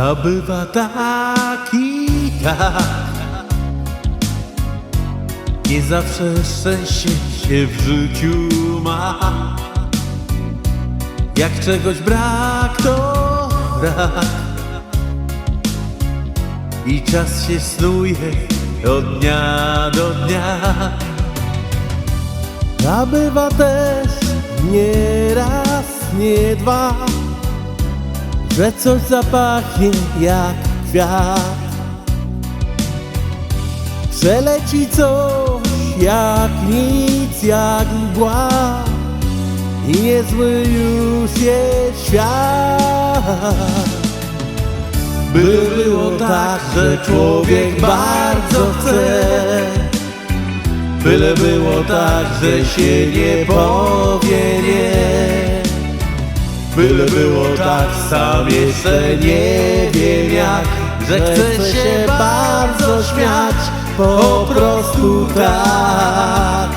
A bywa tak. I tak Nie zawsze szczęście się w życiu ma. Jak czegoś brak to brak. I czas się snuje od dnia do dnia. A bywa też nie raz, nie dwa że coś zapachnie jak kwiat. Przeleci coś jak nic, jak mgła i niezły już jest świat. By było tak, że człowiek bardzo chce, byle było tak, że się nie powie nie. Byle było tak, sam jeszcze nie wiem jak Że chcę się bardzo śmiać, po prostu tak.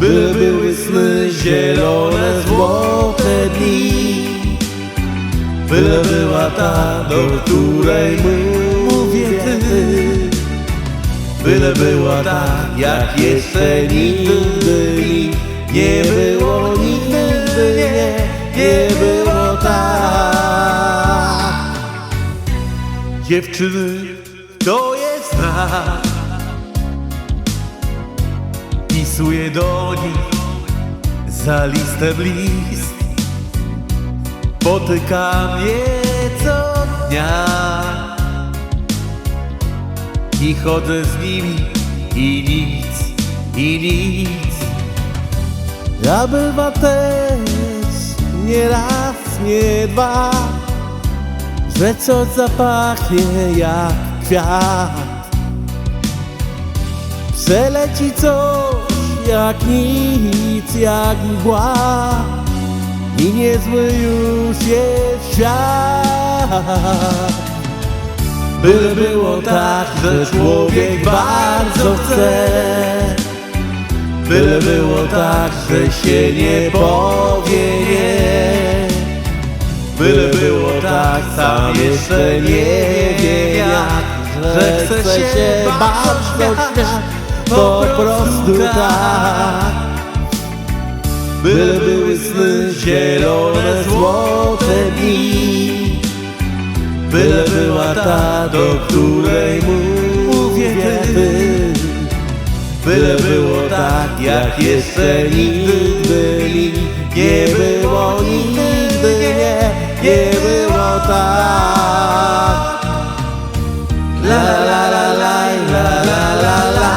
By były sny zielone, złote dni. Byle była ta, do której mówię ty. Byle była tak, jak jeszcze nigdy nie było nigdy nie, było tak. Dziewczyny, to jest znak. Pisuję do nich za listem list. Potykam je co dnia i chodzę z nimi i nic, i nic. Ja bywa też nie raz, nie dwa, że coś zapachnie jak kwiat. Przeleci coś jak nic, jak mgła i niezły już jest świat. Byle było tak, że człowiek bardzo chce Byle było tak, że się nie powie nie. Byle było tak, sam jeszcze nie wie jak Że chce się bardzo śmiać, po prostu tak. Byle były sny zielone, złote dni. Byle była ta, do której mówię ty. Byle było tak, jak jeszcze nigdy byli. Nie było nigdy, nie, nie było tak. La la la la la la la la.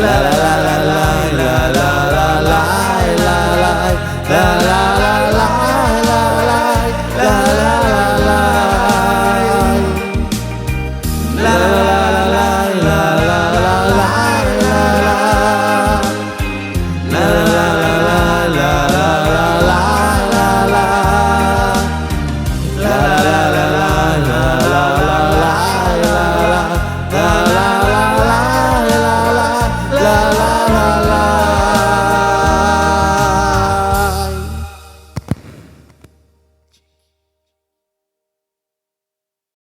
la la la la la la la la la la